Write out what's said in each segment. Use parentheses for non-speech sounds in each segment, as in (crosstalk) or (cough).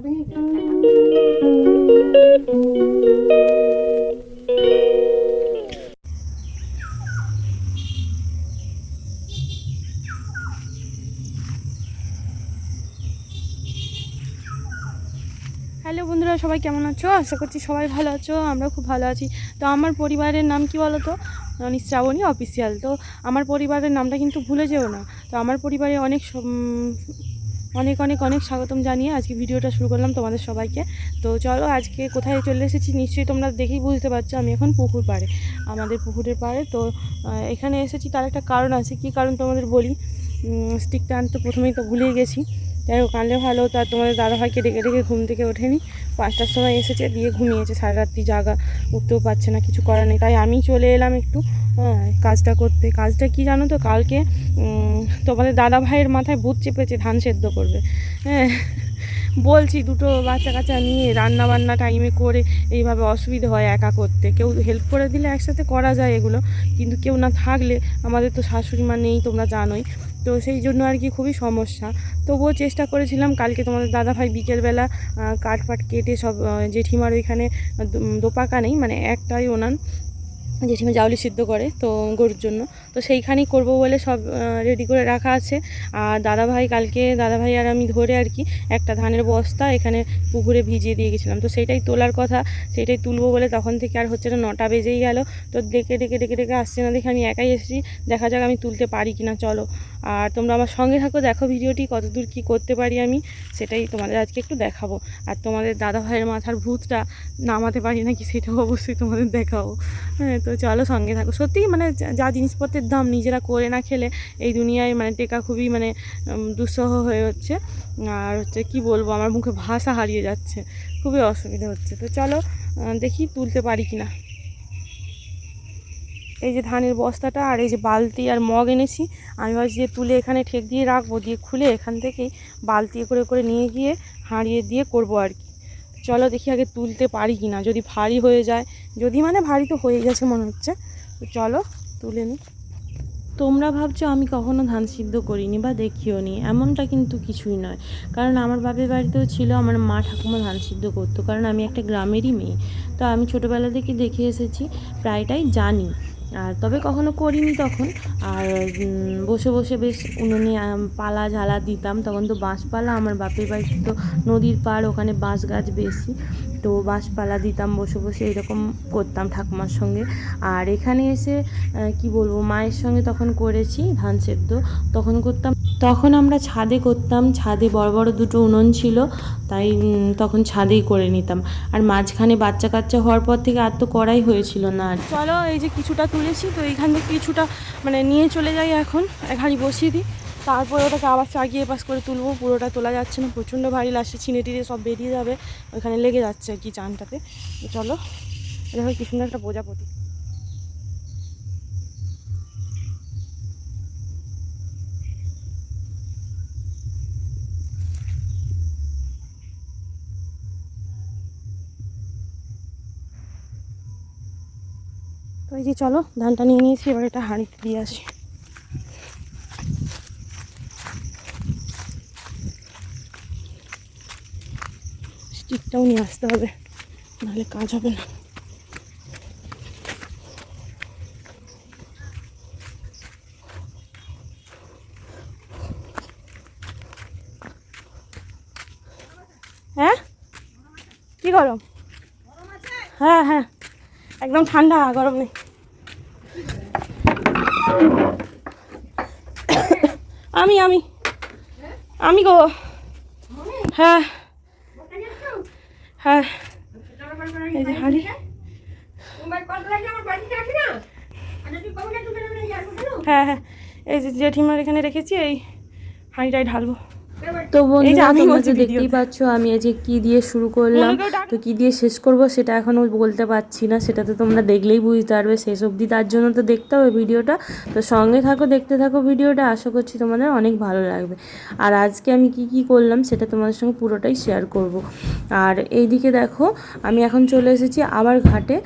Hello বন্ধুরা, সবাই কেমন আছো? আশা করছি সবাই ভালো আছো আমরা খুব ভালো আছি। তো আমার পরিবারের নাম কি বলো তো আমি শ্রাবণী অফিসিয়াল তো আমার পরিবারের নামটা কিন্তু ভুলে যেও না। তো আমার পরিবারে অনেক অনেক অনেক অনেক স্বাগতম জানিয়ে আজকে ভিডিওটা শুরু করলাম তোমাদের সবাইকে। তো চলো আজকে কোথায় চলে এসেছি নিশ্চয়ই তোমরা দেখেই বুঝতে পারছ, আমি এখন পুকুর পাড়ে, আমাদের পুকুরের পাড়ে। তো এখানে এসেছি, তার একটা কারণ আছে। কি কারণ তোমাদের বলি? স্টিকটা আনতে প্রথমেই তো ভুলেই গেছি। যাই হোক আনলে ভালো, তা তোমাদের দাদাভাইকে ডেকে ডেকে ঘুম থেকে ওঠেনি। পাঁচটার সময় এসেছে, দিয়ে ঘুমিয়েছে। সারা রাত্রি জাগা উঠতেও পারছে না, কিছু করার নেই। তাই আমি চলে এলাম একটু হ্যাঁ কাজটা করতে। কাজটা কি জানো তো, কালকে তোমাদের দাদা ভাইয়ের মাথায় ভূত চেপেছে, ধান সেদ্ধ করবে। হ্যাঁ বলছি দুটো বাচ্চা কাচ্চা নিয়ে রান্না বান্না টাইমে করে এইভাবে অসুবিধা হয় একা করতে। কেউ হেল্প করে দিলে একসাথে করা যায় এগুলো, কিন্তু কেউ না থাকলে আমাদের তো শাশুড়ি মা নেই, তোমরা জানোই। তো সেই জন্য আর কি খুবই সমস্যা। তবুও চেষ্টা করেছিলাম কালকে তোমাদের দাদাভাই বিকেলবেলা কাঠ ফাট কেটে সব জেঠিমার ওইখানে দোপাকা নেই মানে একটাই ওনান জেঠিমা জাউলি সিদ্ধ করে তো গরুর জন্য। তো সেইখানেই করব বলে সব রেডি করে রাখা আছে। আর দাদাভাই কালকে, দাদাভাই আর আমি ধরে আর কি একটা ধানের বস্তা এখানে পুকুরে ভিজিয়ে দিয়ে গেছিলাম। তো সেইটাই তোলার কথা, সেইটাই তুলবো বলে তখন থেকে আর হচ্ছে না, নটা বেজেই গেল। তো ডেকে ডেকে ডেকে ডেকে আসছে না দেখে আমি একাই এসেছি। দেখা যাক আমি তুলতে পারি কি না চলো। আর তোমরা আমার সঙ্গে থাকো, দেখো ভিডিওটি কতদূর কি করতে পারি আমি, সেটাই তোমাদের আজকে একটু দেখাবো। আর তোমাদের দাদা ভাইয়ের মাথার ভূতটা নামাতে পারি নাকি সেটাও অবশ্যই তোমাদের দেখাবো। হ্যাঁ তো চলো সঙ্গে থাকো। সত্যিই মানে যা- জিনিসপত্রের দাম নিজেরা করে না খেলে এই দুনিয়ায় মানে টেকা খুবই মানে দুঃসহ হয়ে হচ্ছে। আর হচ্ছে কি বলব, আমার মুখে ভাষা হারিয়ে যাচ্ছে। খুবই অসুবিধা হচ্ছে। তো চলো দেখি তুলতে পারি কি না এই যে ধানের বস্তাটা আর এই যে বালতি আর মগ এনেছি, আমি ভাবছি যে তুলে এখানে ঠেক দিয়ে রাখব, দিয়ে খুলে এখান থেকেই বালতি করে করে নিয়ে গিয়ে হাঁড়িয়ে দিয়ে করব আর কি। চলো দেখি আগে তুলতে পারি কি না যদি ভারী হয়ে যায়, যদি মানে ভারী তো হয়ে গেছে মনে হচ্ছে, তো চলো তুলে নিই। তোমরা ভাবছ আমি কখনো ধান সিদ্ধ করিনি বা দেখিও নি, এমনটা কিন্তু কিছুই নয়। কারণ আমার বাপের বাড়িতেও ছিল, আমার মা ঠাকুমা ধান সিদ্ধ করতো, কারণ আমি একটা গ্রামেরই মেয়ে। তো আমি ছোটোবেলা থেকে দেখে এসেছি, প্রায়টাই জানি। আর তবে কখনো করিনি তখন। আর বসে বসে বেশ উনুনে পালা ঝালা দিতাম। তখন তো বাঁশপালা, আমার বাপের বাড়ি তো নদীর পাড়, ওখানে বাঁশ গাছ বেশি। তো বাঁশপালা দিতাম, বসে বসে এরকম করতাম ঠাকুমার সঙ্গে। আর এখানে এসে কি বলব, মায়ের সঙ্গে তখন করেছি ধান সেদ্ধ। তখন করতাম তখন আমরা ছাদে করতাম, ছাদে বড় বড় দুটো উনুন ছিল, তাই তখন ছাদেই করে নিতাম। আর মাঝখানে বাচ্চা কাচ্চা হওয়ার পর থেকে আর তো করাই হয়েছিল না আর। চলো, এই যে কিছুটা তুলেছি, তো এইখান থেকে কিছুটা মানে নিয়ে চলে যাই এখন, এক হাঁড়ি বসিয়ে দিই। তারপরে ওটাকে আবার চাগিয়ে পাস করে তুলবো, পুরোটা তোলা যাচ্ছে না, প্রচণ্ড ভারী লাগছে ছিনে টিনে সব বেরিয়ে যাবে, ওখানে লেগে যাচ্ছে আর কি চানটাতে। চলো দেখো কি সুন্দর একটা প্রজাপতি। এই যে চলো, ধানটা নিয়ে নিয়েছি, এবার এটা হাঁড়িতে দিয়ে আসি। স্টিকটাও নিয়ে আসতে হবে, নাহলে কাজ হবে না। হ্যাঁ? কি গরম? হ্যাঁ হ্যাঁ। একদম ঠান্ডা, গরম নেই। আমি আমি। আমি গো। হ্যাঁ। হ্যাঁ। এই যে হাঁড়ি। হ্যাঁ হ্যাঁ। এই যে জেঠিমার এখানে রেখেছি, এই হাঁড়িটাই ঢালবো। তো বন্ধুরা আমি তোমরা তো দেখতেই পাচ্ছ আমি আজকে কি দিয়ে শুরু করলাম। তো কি দিয়ে শেষ করব সেটা এখনও বলতে পারছি না সেটা তো তোমরা দেখলেই বুঝতে পারবে শেষ অবধি তার জন্য তো দেখতে হবে ভিডিওটা। তো সঙ্গে থাকো দেখতে থাকো ভিডিওটা আশা করছি তোমাদের অনেক ভালো লাগবে। আর আজকে আমি কি কি করলাম সেটা তোমাদের সঙ্গে পুরোটাই শেয়ার করব। আর এইদিকে দেখো আমি এখন চলে এসেছি আবার ঘাটে।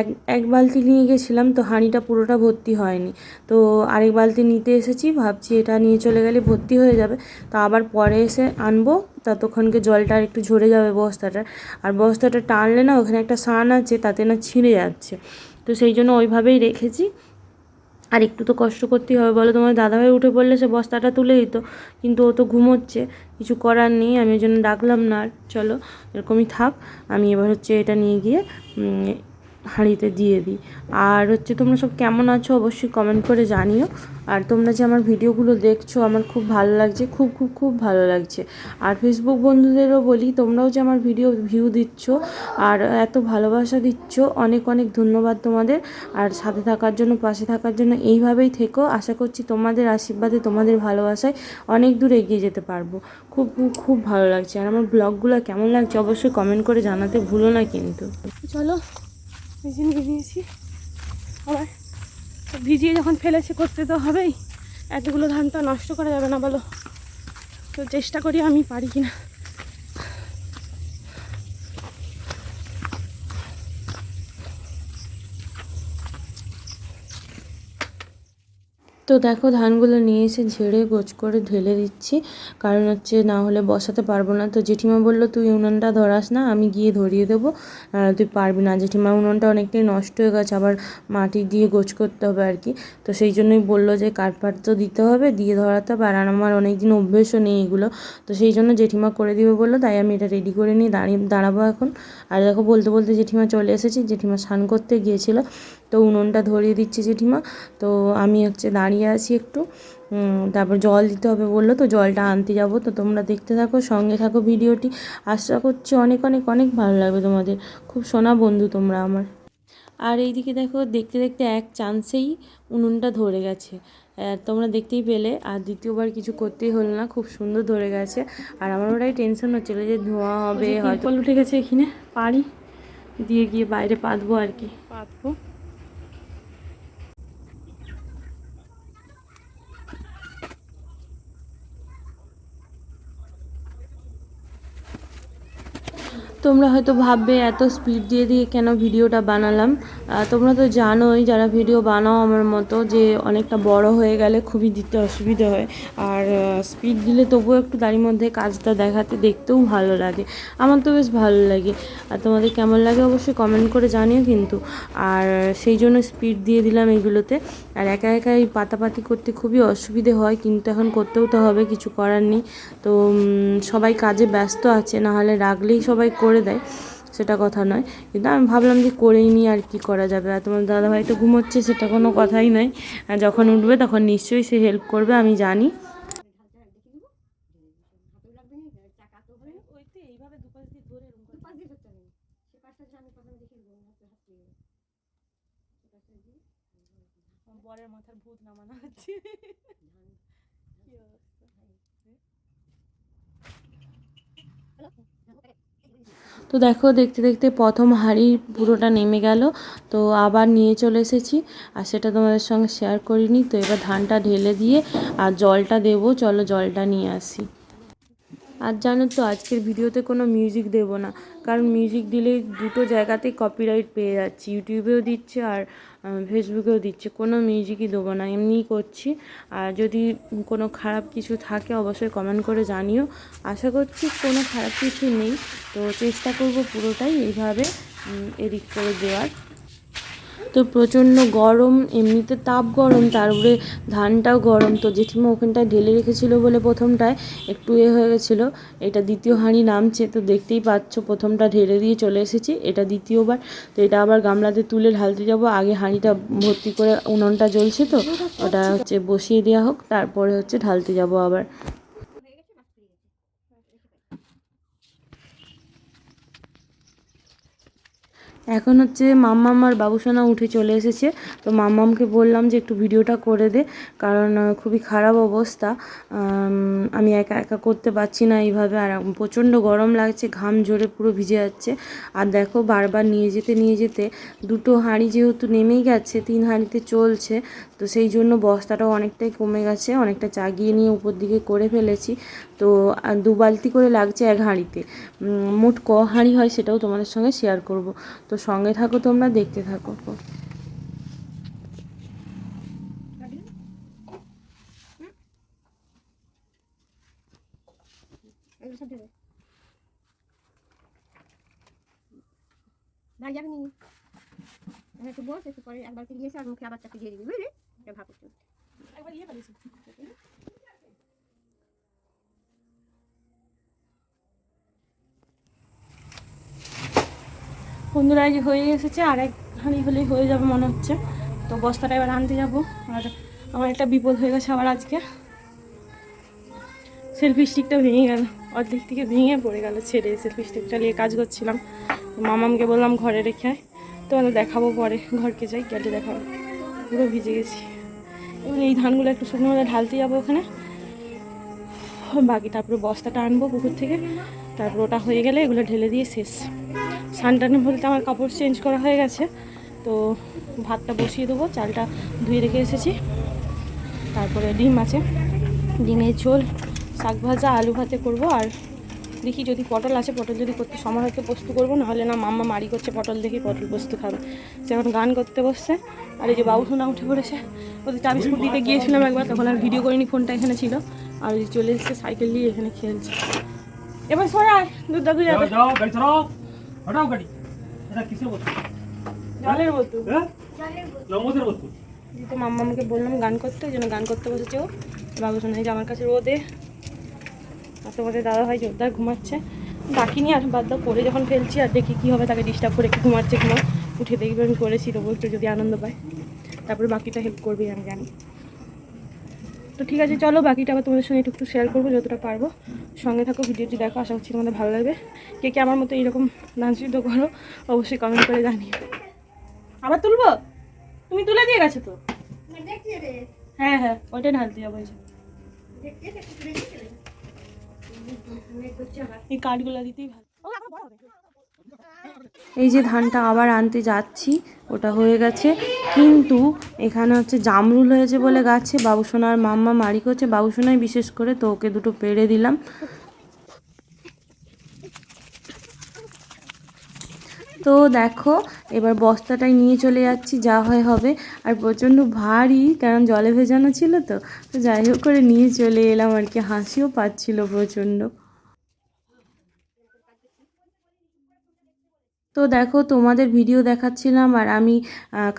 এক এক বালতি নিয়ে গেছিলাম তো হাঁড়িটা পুরোটা ভর্তি হয়নি। তো আরেক বালতি নিতে এসেছি ভাবছি এটা নিয়ে চলে গেলে ভর্তি হয়ে যাবে। তো আবার পরে এসে আনব, ততক্ষণকে জলটা আর একটু ঝরে যাবে বস্তাটা। আর বস্তাটা টানলে না ওখানে একটা সান আছে, তাতে না ছিঁড়ে যাচ্ছে। তো সেই জন্য ওইভাবেই রেখেছি। আর একটু তো কষ্ট করতেই হবে, বলো তোমার দাদাভাই উঠে পড়লে সে বস্তাটা তুলে দিত, কিন্তু ও তো ঘুমোচ্ছে, কিছু করার নেই, আমি ওই জন্য ডাকলাম না আর। চলো, এরকমই থাক, আমি এবার হচ্ছে এটা নিয়ে গিয়ে হাঁড়িতে দিয়ে দিই। আর হচ্ছে তোমরা সব কেমন আছো অবশ্যই কমেন্ট করে জানিও। আর তোমরা যে আমার ভিডিওগুলো দেখছ, আমার খুব ভালো লাগছে, খুব খুব খুব ভালো লাগছে। আর ফেসবুক বন্ধুদেরও বলি, তোমরাও যে আমার ভিডিও ভিউ দিচ্ছ আর এত ভালোবাসা দিচ্ছ, অনেক অনেক ধন্যবাদ তোমাদের। আর সাথে থাকার জন্য, পাশে থাকার জন্য এইভাবেই থেকো। আশা করছি তোমাদের আশীর্বাদে, তোমাদের ভালোবাসায় অনেক দূর এগিয়ে যেতে পারব। খুব খুব খুব ভালো লাগছে। আর আমার ব্লগগুলো কেমন লাগছে অবশ্যই কমেন্ট করে জানাতে ভুলো না কিন্তু। চলো। মেশিন ভিজিয়েছি আবার ভিজিয়ে যখন ফেলেছে, করতে তো হবেই। এতগুলো ধান তো নষ্ট করা যাবে না বলো। তো চেষ্টা করি আমি পারি কিনা। তো দেখো ধানগুলো নিয়ে এসে ঝেড়ে গোছ করে ঢেলে দিচ্ছি। কারণ হচ্ছে না হলে বসাতে পারব না। তো জেঠিমা বলল, তুই উনুনটা ধরাস না, আমি গিয়ে ধরিয়ে দেবো। তুই পারবি না। জেঠিমা, উনুনটা অনেকটাই নষ্ট হয়ে গেছে, আবার মাটি দিয়ে গোছ করতে হবে আর কি। তো সেই জন্যই বলল যে কাঠপাট তো দিতে হবে, দিয়ে ধরাতে হবে। আর আমার অনেক দিন অভ্যেসও নেই এগুলো। তো সেই জন্য জেঠিমা করে দিবে বলল, তাই আমি এটা রেডি করে নিয়ে দাঁড়িয়ে দাঁড়াবো এখন। আর দেখো বলতে বলতে জেঠিমা চলে এসেছি। জেঠিমা স্নান করতে গিয়েছিল। তো উনুনটা ধরিয়ে দিচ্ছে জেঠিমা। তো আমি হচ্ছে দাঁড়িয়ে আছি একটু। তারপর জল দিতে হবে বলল তো জলটা আনতে যাব। তো তোমরা দেখতে থাকো সঙ্গে থাকো ভিডিওটি। আশা করছি অনেক অনেক অনেক ভালো লাগবে তোমাদের। খুব সোনা বন্ধু তোমরা আমার। আর এইদিকে দেখো দেখতে দেখতে এক চান্সেই উনুনটা ধরে গেছে। তোমরা দেখতেই পেলে আর দ্বিতীয়বার কিছু করতেই হলো না খুব সুন্দর ধরে গেছে। আর আমার ওটাই টেনশন হচ্ছিল যে ধোঁয়া হবে হয়তো উঠে গেছে এখানে পারি দিয়ে গিয়ে বাইরে পাতবো আর কি। পাতবো। তোমরা হয়তো ভাববে এত স্পিড দিয়ে দিয়ে কেন ভিডিওটা বানালাম? তোমরা তো জানোই, যারা ভিডিও বানাও আমার মতো, যে অনেকটা বড় হয়ে গেলে খুবই দিতে অসুবিধা হয়। আর স্পিড দিলে তবুও একটু তারই মধ্যে কাজটা দেখাতে, দেখতেও ভালো লাগে। আমার তো বেশ ভালো লাগে। আর তোমাদের কেমন লাগে অবশ্যই কমেন্ট করে জানিও কিন্তু। আর সেই জন্য স্পিড দিয়ে দিলাম এইগুলোতে আর একা একা এই পাতাপাতি করতে খুবই অসুবিধে হয়, কিন্তু এখন করতেও তো হবে, কিছু করার নেই। তো সবাই কাজে ব্যস্ত আছে না হলে রাখলেই সবাই করে দেয়। সেটা কথা নয়। কিন্তু আমি ভাবলাম যে করেই নিই আর কি করা যাবে। আর তোমার দাদাভাই তো ঘুমোচ্ছে, সেটা কোনো কথাই নয়। যখন উঠবে তখন নিশ্চয়ই সে হেল্প করবে, আমি জানি। বরের মাথার ভূত নামানো হচ্ছে। তো দেখো, দেখতে দেখতে প্রথম হাঁড়ি পুরোটা নেমে গেল। তো আবার নিয়ে চলে এসেছি আর সেটা তোমাদের সঙ্গে শেয়ার করিনি। তো এবার ধানটা ঢেলে দিয়ে আর জলটা দেবো। চলো জলটা নিয়ে আসি। আর জানো তো, আজকের ভিডিওতে কোনো মিউজিক দেব না। কারণ মিউজিক দিলেই দুটো জায়গাতেই কপিরাইট পেয়ে যাচ্ছি। ইউটিউবেও দিচ্ছে আর ফেসবুকেও দিচ্ছে। কোনো মিউজিকই দেবো না, এমনিই করছি। আর যদি কোনো খারাপ কিছু থাকে, অবশ্যই কমেন্ট করে জানিও। আশা করছি কোনো খারাপ কিছু নেই। তো চেষ্টা করব পুরোটাই এইভাবে এডিট করে দেওয়ার। তো প্রচণ্ড গরম, এমনিতে তাপ গরম, তারপরে ধানটাও গরম। তো জেঠিমা ওখানটায় ঢেলে রেখেছিল বলে প্রথমটায়, একটু এ হয়ে গেছিল। এটা দ্বিতীয় হাঁড়ি নামছে, তো দেখতেই পাচ্ছ প্রথমটা ঢেলে দিয়ে চলে এসেছি, এটা দ্বিতীয়বার। তো এটা আবার গামলাতে তুলে ঢালতে যাব, আগে হাঁড়িটা ভর্তি করে উনুনটা জ্বলছে তো, ওটা হচ্ছে বসিয়ে দেওয়া হোক, তারপরে হচ্ছে ঢালতে যাব আবার। এখন হচ্ছে মাম্মাম আর বাবুসোনা উঠে চলে এসেছে। তো মাম্মামকে বললাম যে একটু ভিডিওটা করে দে, কারণ খুবই খারাপ অবস্থা। আমি একা একা করতে পারছি না এইভাবে, আর প্রচণ্ড গরম লাগছে, ঘাম ঝরে পুরো ভিজে যাচ্ছে। আর দেখো, বারবার নিয়ে যেতে নিয়ে যেতে, দুটো হাঁড়ি যেহেতু নেমেই গেছে, তিন হাঁড়িতে চলছে, তো সেই জন্য বস্তাটাও অনেকটাই কমে গেছে, অনেকটা চাগিয়ে নিয়ে উপর দিকে করে ফেলেছি। তো দু বালতি করে লাগছে এক হাঁড়িতে। মোট ক হাঁড়ি হয় সেটাও তোমাদের সঙ্গে শেয়ার করব। তো সঙ্গে থাকো তোমরা দেখতে থাকো। একটু বস একটু পরে একবার দিয়ে আর মুখে আবার চাকরি দিয়ে দিবি বুঝলি? ভাবছি একবার ইয়ে বন্ধুরা যে হয়ে এসেছে আর এক হাঁড়ি হলেই হয়ে যাবে মনে হচ্ছে। তো বস্তাটা এবার আনতে যাব। আর আমার একটা বিপদ হয়ে গেছে আবার আজকে। সেলফি স্টিকটা ভেঙে গেল, অর্ধেক থেকে ভেঙে পড়ে গেল ছেড়ে সেলফি স্টিকটা নিয়ে কাজ করছিলাম। মামামকে বললাম ঘরে রেখে আয়। তোমাদের দেখাবো পরে, ঘরকে যাই গেলে দেখাবো। পুরো ভিজে গেছি। এবার এই ধানগুলো একটু শুকনো মধ্যে ঢালতে যাব ওখানে। বাকি তারপরে বস্তাটা আনব পুকুর থেকে। তারপর ওটা হয়ে গেলে এগুলো ঢেলে দিয়ে শেষ। সানটানে বলতে আমার কাপড় চেঞ্জ করা হয়ে গেছে। তো ভাতটা বসিয়ে দেবো, চালটা ধুয়ে রেখে এসেছি। তারপরে ডিম আছে। ডিমের ঝোল, শাক ভাজা, আলু ভাতে করব। আর দেখি যদি পটল আছে, পটল যদি করতে সময় হয়তো পোস্ত করব, নাহলে না মাম্মা মারি করছে পটল দেখি পটল পোস্ত খাবে। সে এখন গান করতে বসছে। আর এই যে বাবু সোনা উঠে পড়েছে, ওদের চা বিস্কুট দিতে গিয়েছিলাম একবার, তখন আর ভিডিও করিনি, ফোনটা এখানে ছিল। আর চলে এসেছে, সাইকেল নিয়ে এখানে খেলছে। এবার সরাই দুধ দাদু যাবে। হটাও গাড়ি। এটা কিসের বস্তু? জলের বোতল হ্যাঁ? লম্বদের বস্তু। তো মাম্মাকে বললাম গান করতে ওই জন্য গান করতে বসেছে ও। বাবু শোনাই যে আমার কাছে রোদে। আর তোমাদের দাদা ভাই জোরদার ঘুমাচ্ছে। ডাকিনি আর বাদ দাও করে যখন ফেলছি আর দেখি কী হবে তাকে ডিস্টার্ব করে কি ঘুমাচ্ছে ঘুমা উঠে দেখবে আমি করেছি তবু একটু যদি আনন্দ পায়। তারপরে বাকিটা হেল্প করবেই আমি জানি। তো ঠিক আছে, চলো বাকিটা আবার তোমাদের সঙ্গে একটু একটু শেয়ার করব যতটা পারব। সঙ্গে থাকো ভিডিওটি দেখো, আশা করছি তোমাদের ভালো লাগবে। কে কে আমার মতো এইরকম নাচ সিদ্ধ করো, অবশ্যই কমেন্ট করে জানিও। আবার তুলবো? তুমি তুলে দিয়ে গেছো তো? হ্যাঁ হ্যাঁ ওইটাই ঢালতে যাব এই কাঠগুলো দিতেই ভালো। এই যে ধানটা আবার আনতে যাচ্ছি, ওটা হয়ে গেছে। কিন্তু এখানে হচ্ছে জামরুল হয়েছে বলে গাছে বাবুসোনার মাম্মা মারি করছে। বাবুসোনাই বিশেষ করে তো ওকে দুটো পেড়ে দিলাম। তো দেখো, এবার বস্তাটাই নিয়ে চলে যাচ্ছি, যা হয় হবে। আর প্রচণ্ড ভারী, কারণ জলে ভেজানো ছিল তো। তো যাই হোক করে নিয়ে চলে এলাম আর কি। হাসিও পাচ্ছিল প্রচণ্ড। তো দেখো, তোমাদের ভিডিও দেখাচ্ছিলাম আর আমি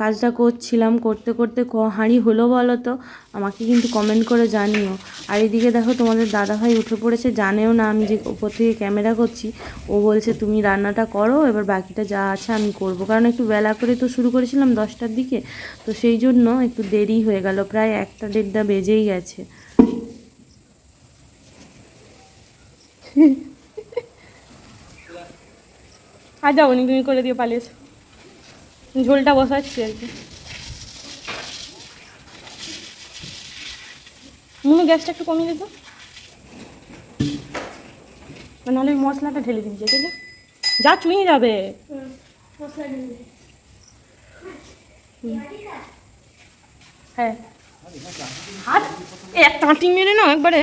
কাজটা করছিলাম করতে করতে হাঁড়ি হলো বলো তো? আমাকে কিন্তু কমেন্ট করে জানিও। আর এদিকে দেখো, তোমাদের দাদাভাই উঠে পড়েছে, জানেও না আমি যে ওপর থেকে ক্যামেরা করছি। ও বলছে, তুমি রান্নাটা করো, এবার বাকিটা যা আছে আমি করব। কারণ একটু বেলা করে তো শুরু করেছিলাম দশটার দিকে, তো সেই জন্য একটু দেরি হয়ে গেল, প্রায় একটা দেড়টা বেজেই গেছে। (laughs) আর যাব নি, তুমি করে দিয়ে পালিয়েছো। ঝোলটা বসাচ্ছি আর কি। মুনু, গ্যাসটা একটু কমিয়ে দিত নাহলে ওই মশলাটা ঢেলে দিবি ঠিক আছে যা চুইয়ে যাবে। হ্যাঁ। হাত এক টাঁটি মেরে না একবারে।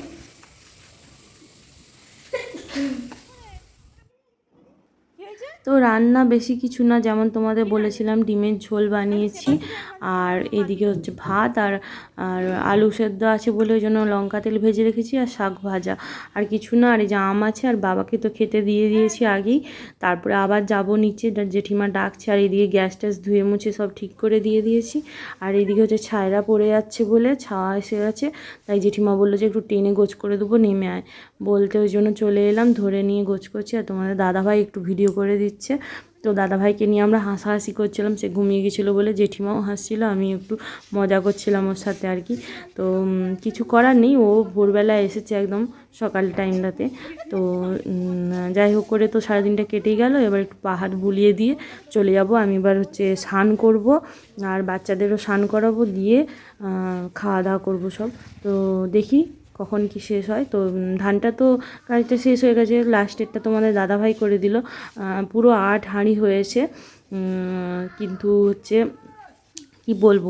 তো রান্না বেশি কিছু না, যেমন তোমাদের বলেছিলাম, ডিমের ঝোল বানিয়েছি। আর এদিকে হচ্ছে ভাত আর আর আলু সেদ্ধ আছে বলে ওই জন্য লঙ্কা তেল ভেজে রেখেছি আর শাক ভাজা। আর কিছু না, আর এই যে আম আছে আর বাবাকে তো খেতে দিয়ে দিয়েছি আগেই। তারপরে আবার যাব নিচে জেঠিমা ডাকছে আর এদিকে গ্যাস ট্যাস ধুয়ে মুছে সব ঠিক করে দিয়ে দিয়েছি। আর এদিকে হচ্ছে ছায়রা পড়ে যাচ্ছে বলে ছাওয়া এসে গেছে। তাই জেঠিমা বলল যে একটু টেনে গোছ করে দেবো, নেমে আয়। বলতে ওই জন্য চলে এলাম, ধরে নিয়ে গোছ করছি। আর তোমাদের দাদাভাই একটু ভিডিও করে দিচ্ছে। তো দাদাভাইকে নিয়ে আমরা হাসাহাসি করছিলাম, সে ঘুমিয়ে গেছিল বলে জেঠিমাও হাসছিল, আমি একটু মজা করছিলাম ওর সাথে আর কি। তো কিছু করার নেই, ও ভোরবেলা এসেছে একদম সকাল টাইমটাতে। তো যাই হোক করে তো সারাদিনটা কেটেই গেল, এবার একটু পাহাড় বুলিয়ে দিয়ে চলে যাব। আমি এবার হচ্ছে স্নান করব, আর বাচ্চাদেরও স্নান করাবো, দিয়ে খাওয়া দাওয়া করব সব। তো দেখি কখন কি শেষ হয়? তো ধানটা তো কাজটা শেষ হয়ে গেছে। লাস্টেরটা তোমাদের দাদাভাই করে দিল। পুরো আট হাঁড়ি হয়েছে। কিন্তু হচ্ছে কি বলব?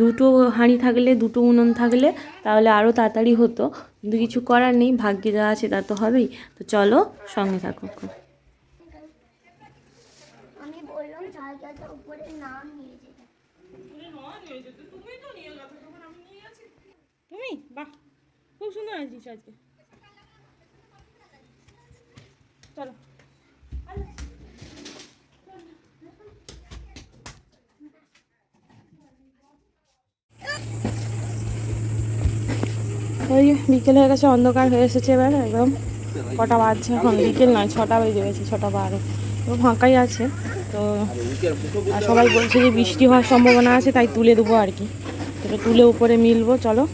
দুটো হাঁড়ি থাকলে দুটো উনুন থাকলে তাহলে আরও তাড়াতাড়ি হতো। কিন্তু কিছু করার নেই। ভাগ্যে যা আছে তা তো হবেই। তো চলো সঙ্গে থাকো। তুমি? বাহ। খুব সুন্দর আছিস আজকে। চলো। ওই বিকেল হয়ে গেছে, অন্ধকার হয়ে এসেছে এবার, একদম কটা বাজছে এখন, বিকেল নয়, ছটা বেজে গেছে, ছটা বারো। তো ফাঁকাই আছে, তো সবাই বলছে যে বৃষ্টি হওয়ার সম্ভাবনা আছে, তাই তুলে দেবো আর কি। তুলে উপরে মিলবো, চলো।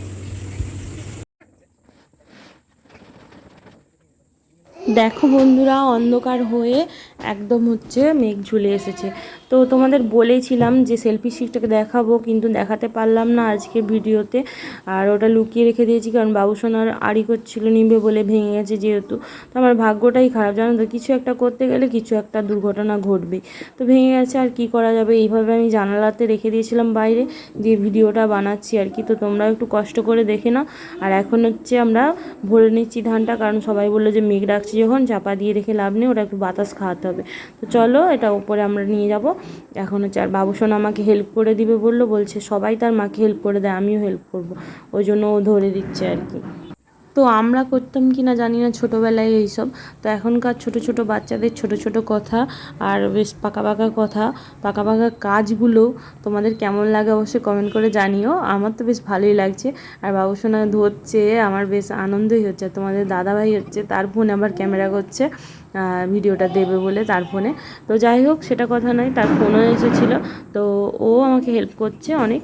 দেখো বন্ধুরা অন্ধকার হয়ে একদম হচ্ছে মেঘ ঝুলে এসেছে। তো তোমাদের বলেছিলাম যে সেলফি স্টিকটাকে দেখাবো, কিন্তু দেখাতে পারলাম না আজকে ভিডিওতে। আর ওটা লুকিয়ে রেখে দিয়েছি, কারণ বাবুসোনার আড়ি করছিল নিবে বলে ভেঙে গেছে যেহেতু। তো আমার ভাগ্যটাই খারাপ, জানো তো, কিছু একটা করতে গেলে কিছু একটা দুর্ঘটনা ঘটবে। তো ভেঙে গেছে, আর কি করা যাবে? এইভাবে আমি জানালাতে রেখে দিয়েছিলাম বাইরে, দিয়ে ভিডিওটা বানাচ্ছি আর কি। তো তোমরাও একটু কষ্ট করে দেখে নাও। আর এখন হচ্ছে আমরা ভরে নিচ্ছি ধানটা, কারণ সবাই বলল যে মেঘ ডাকছে যখন, চাপা দিয়ে রেখে লাভ নেই ওটা একটু বাতাস খাওয়াতে হবে। তো চলো এটা উপরে আমরা নিয়ে যাব। এখন হচ্ছে আর বাবুসোনা আমাকে হেল্প করে দিবে বলল, বলছে সবাই তার মাকে হেল্প করে দেয়, আমিও হেল্প করব। ওই জন্য ও ধরে দিচ্ছে আর কি। তো আমরা করতাম কি না জানি না ছোটোবেলায় এইসব। তো এখনকার ছোট ছোট বাচ্চাদের ছোট ছোট কথা আর বেশ পাকা পাকা কথা, পাকা পাকা কাজগুলো তোমাদের কেমন লাগে অবশ্যই কমেন্ট করে জানিও। আমার তো বেশ ভালোই লাগছে। আর বাবুসোনা ধরছে, আমার বেশ আনন্দই হচ্ছে। তোমাদের দাদাভাই হচ্ছে, তার ফোনে আবার ক্যামেরা করছে ভিডিওটা দেবে বলে তার ফোনে। তো যাই হোক, সেটা কথা নয়, তার ফোনও এসেছিল। তো ও আমাকে হেল্প করছে অনেক।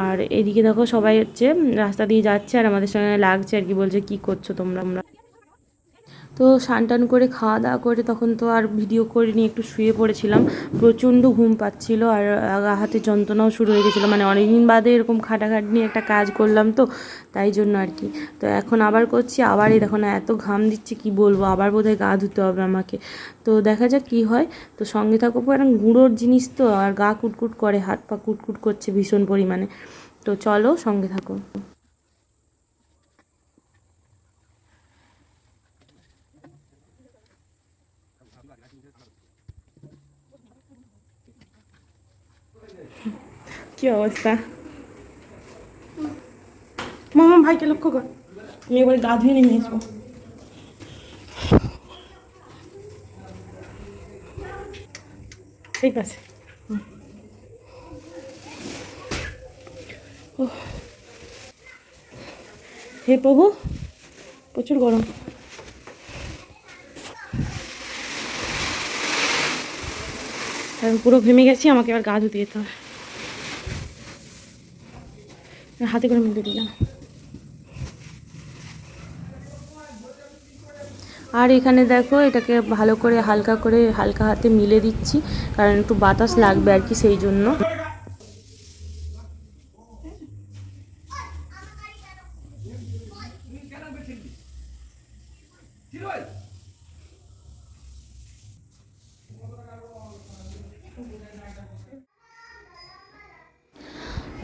আর এদিকে দেখো সবাই হচ্ছে রাস্তা দিয়ে যাচ্ছে আর আমাদের সঙ্গে লাগছে আর কি, বলছে কি করছ তোমরা? আমরা তো টান করে খাওয়া দাওয়া করে তখন তো আর ভিডিও করে নিয়ে একটু শুয়ে পড়েছিলাম। প্রচণ্ড ঘুম পাচ্ছিল আর আগা হাতে যন্ত্রণাও শুরু হয়ে গেছিল। মানে অনেকদিন বাদে এরকম খাটাখাটনি নিয়ে একটা কাজ করলাম তো, তাই জন্য আর কি। তো এখন আবার করছি, আবার এই দেখো না এত ঘাম দিচ্ছে, কি বলব? আবার বোধহয় গা ধুতে হবে আমাকে। তো দেখা যাক কি হয়। তো সঙ্গে থাকো এরকম গুঁড়োর জিনিস তো, আর গা কুটকুট করে, হাত পা কুটকুট করছে ভীষণ পরিমাণে। তো চলো সঙ্গে থাকো। কি অবস্থা? মামা, ভাইকে লক্ষ্য কর। আমি এবার গা ধুয়ে নেমে আসব ঠিক আছে। হে প্রভু, প্রচুর গরম। পুরো ঘেমে গেছি, আমাকে এবার গা ধুতে যেতে হবে। হাতে করে মিলে দিলাম। আর এখানে দেখো, এটাকে ভালো করে হালকা করে হালকা হাতে মিলে দিচ্ছি, কারণ একটু বাতাস লাগবে আর কি, সেই জন্য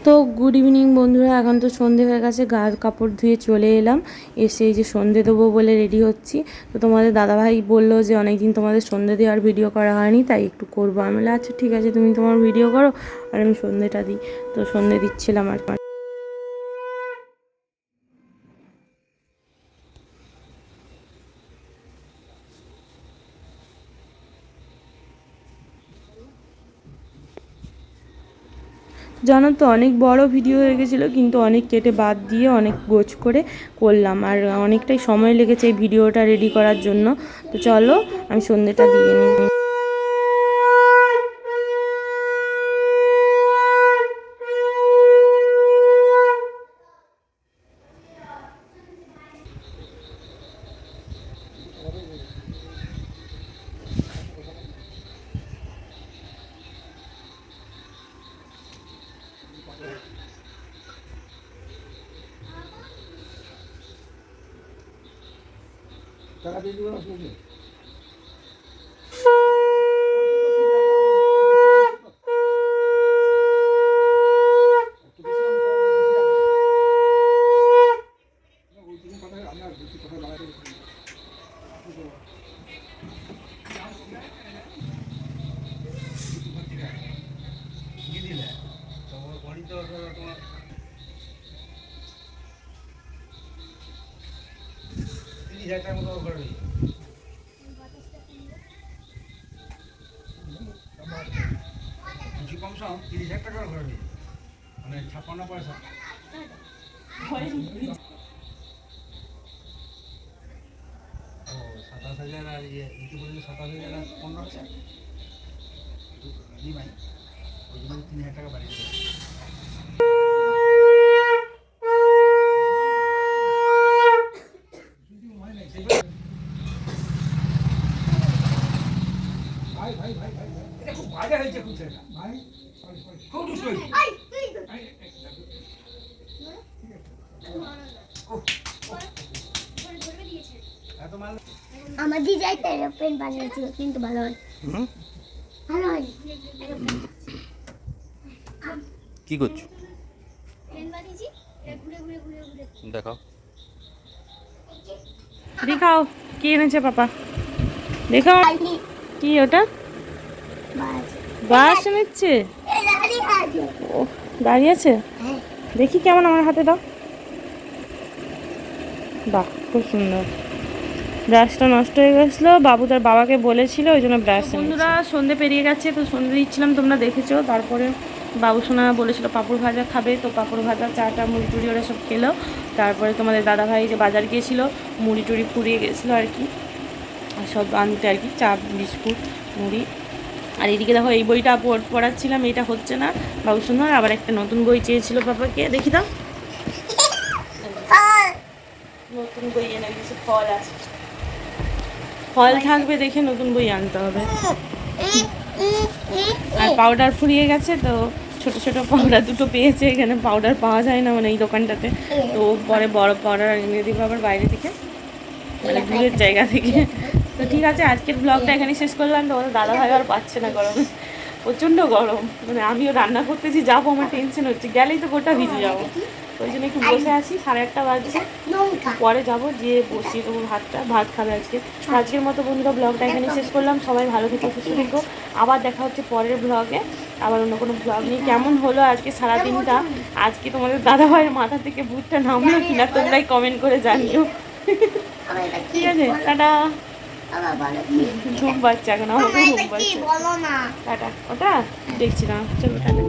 তো গুড ইভিনিং বন্ধুরা এখন তো সন্ধে হয়ে গেছে গা কাপড় ধুয়ে চলে এলাম। এসে এই যে সন্ধে দেবো বলে রেডি হচ্ছি। তো তোমাদের দাদাভাই বলল যে অনেকদিন তোমাদের সন্ধে দেওয়ার ভিডিও করা হয়নি, তাই একটু করব। আমি বলে আচ্ছা ঠিক আছে, তুমি তোমার ভিডিও করো, আর আমি সন্ধেটা দিই। তো সন্ধে দিচ্ছিলাম আর কি। জানো তো, অনেক বড় ভিডিও হয়ে গেছিল, কিন্তু অনেক কেটে বাদ দিয়ে অনেক গোছ করে করলাম। আর অনেকটাই সময় লেগেছে এই ভিডিওটা রেডি করার জন্য। তো চলো, আমি সন্ধ্যেটা দিয়ে নিই। Gracias. কিছু কম সম তিরিশ হাজার টাকার ঘরে মানে ছাপ্পান্ন পয়সা হাজার আর ইয়ে ইতি বললে সাতাশ হাজার আর পনেরো হাজার ইমাই ওই জন্য তিন হাজার টাকা বাড়িয়ে দেবে এটা খুব বাজে হয়েছে খুব দুষ্ট হয়েছে এত মাল আমার দিদাই তো এরোপ্লেন বানিয়েছিল কিন্তু ভালো হয় ভালো হয় কি করছ? প্লেন বানিয়েছি এটা ঘুরে ঘুরে ঘুরে ঘুরে। দেখাও। দেখাও কি এনেছে পাপা? দেখাও। কি ওটা? বাস। বাস আছে ও, দাঁড়িয়ে আছে? দেখি কেমন আমার হাতে দাও। বাহ, খুব সুন্দর। ব্রাশটা নষ্ট হয়ে গেছিল, বাবু তার বাবাকে বলেছিল, ওই জন্য ব্রাশ বন্ধুরা, সন্ধে পেরিয়ে গেছে, তো সন্ধে দিচ্ছিলাম, তোমরা দেখেছ। তারপরে বাবু সোনা বলেছিল পাঁপড় ভাজা খাবে, তো পাঁপড় ভাজা, চাটা, মুড়ি টুড়ি ওরা সব খেলো। তারপরে তোমাদের দাদা ভাই যে বাজার গিয়েছিল, মুড়ি টুড়ি ফুরিয়ে গেছিল আর কি। সব আনতে আর কি, চা, বিস্কুট, মুড়ি। আর এদিকে দেখো এই বইটা পড়- পড়াচ্ছিলাম এটা হচ্ছে না। বাবু সুন্দর আবার একটা নতুন বই চেয়েছিল পাপাকে। দেখি দাও। নতুন বই এনে দিয়েছে ফল আছে। ফল থাকবে দেখে নতুন বই আনতে হবে। আর পাউডার ফুরিয়ে গেছে তো ছোট ছোট পাউডার দুটো পেয়েছে এখানে পাউডার পাওয়া যায় না মানে এই দোকানটাতে। তো পরে বড় পাউডার এনে দিবে আবার বাইরে থেকে। মানে দূরের জায়গা থেকে। তো ঠিক আছে আজকের ব্লগটা এখানে শেষ করলাম। তোমাদের দাদা ভাই আর পাচ্ছে না গরমে। প্রচণ্ড গরম। মানে আমিও রান্না করতেছি যাব আমার টেনশন হচ্ছে। গেলেই তো গোটা ভিজে যাব। ওই জন্য একটু বসে আছি সাড়ে আটটা বাজছে। পরে যাব গিয়ে বসিয়ে দেবো ভাতটা। ভাত খাবে আজকে। আজকের মতো বন্ধুরা ব্লগটা এখানে শেষ করলাম। সবাই ভালো থেকো সুস্থ থেকো। আবার দেখা হচ্ছে পরের ব্লগে আবার অন্য কোনো ব্লগ নিয়ে। কেমন হলো আজকে সারাদিনটা? আজকে তোমাদের দাদা ভাইয়ের মাথা থেকে ভূতটা নামলো কিনা তোমরাই কমেন্ট করে জানিও। ঠিক আছে টাটা। ঘুম পাচ্ছে এখন আমার ঘুম পাচ্ছে টাটা ওটা দেখছিলাম চলো টাটা।